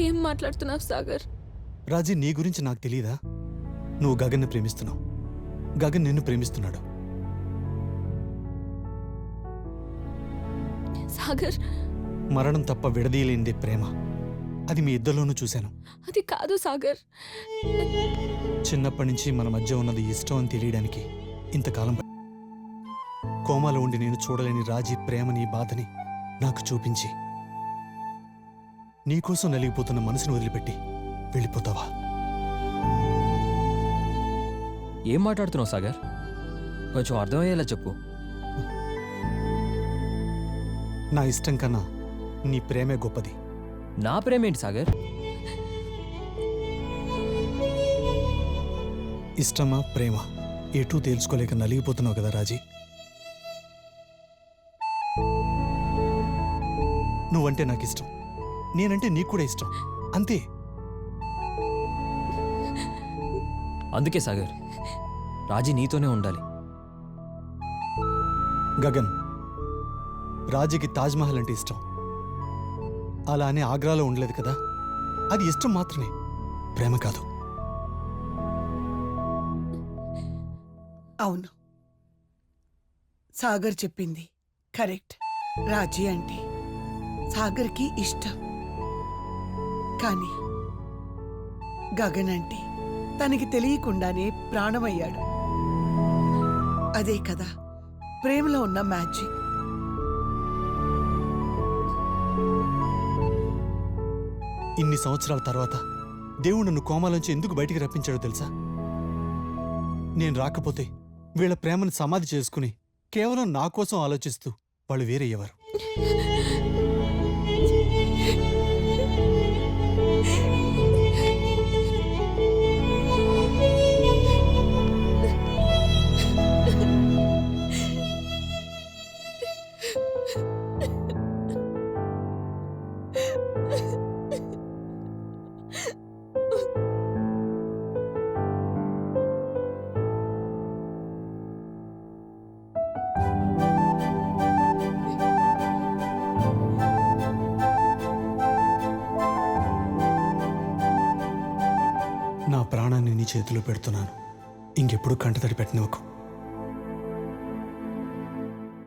ఏం మాట్లాడుతున్నావు సాగర్? రాజీ నీ గురించి నాకు తెలియదా నువ్వు గగన్ని ప్రేమిస్తున్నావు. గగన్ నిన్ను ప్రేమిస్తున్నాడు. సాగర్. మరణం తప్ప విడదీయలేనిదే ప్రేమ. అది మీ ఇద్దరిలోనూ చూశాను. అది కాదు సాగర్. చిన్నప్పటి నుంచి మన మధ్య ఉన్నది ఇష్టం అని తెలియడానికి ఇంతకాలం. కోమాలో ఉండి నేను చూడలేని రాజీ ప్రేమని బాధని నాకు చూపించి నీకోసం నలిగిపోతున్న మనసును వదిలిపెట్టి వెళ్ళిపోతావా? ఏం మాట్లాడుతున్నావు సాగర్? కొంచెం అర్థమయ్యేలా చెప్పు. నా ఇష్టం కన్నా నీ ప్రేమే గొప్పది. నా ప్రేమ ఏంటి సాగర్? ఇష్టమా ప్రేమ? ఎటూ తేల్చుకోలేక నలిగిపోతున్నావు కదా రాజీ. నువ్వంటే నాకు ఇష్టం నేనంటే నీకు కూడా ఇష్టం. అంతే. అందుకే సాగర్ రాజీ నీతోనే ఉండాలి. గగన్ రాజీకి తాజ్మహల్ అంటే ఇష్టం. అలా అని ఆగ్రాలో ఉండలేదు కదా? అది ఇష్టం మాత్రమే ప్రేమ కాదు. అవును. సాగర్ చెప్పింది కరెక్ట్. రాజీ అంటే సాగర్కి ఇష్టం. కానీ గగన్ అంటే తనకి తెలియకుండానే ప్రాణమయ్యాడు. అదే కదా ప్రేమలో ఉన్న మ్యాజిక్. ఇన్ని సంవత్సరాల తర్వాత దేవుడు నన్ను కోమాలోంచి ఎందుకు బయటికి రప్పించాడో తెలుసా? నేను రాకపోతే వీళ్ళ ప్రేమను సమాధి చేసుకుని కేవలం నా కోసం ఆలోచిస్తూ వాళ్ళు వేరయ్యేవారు. ఎవరు నీ చేతిలో పెడుతున్నాను. ఇంకెప్పుడు కంటతడి పెట్టనివ్వకు.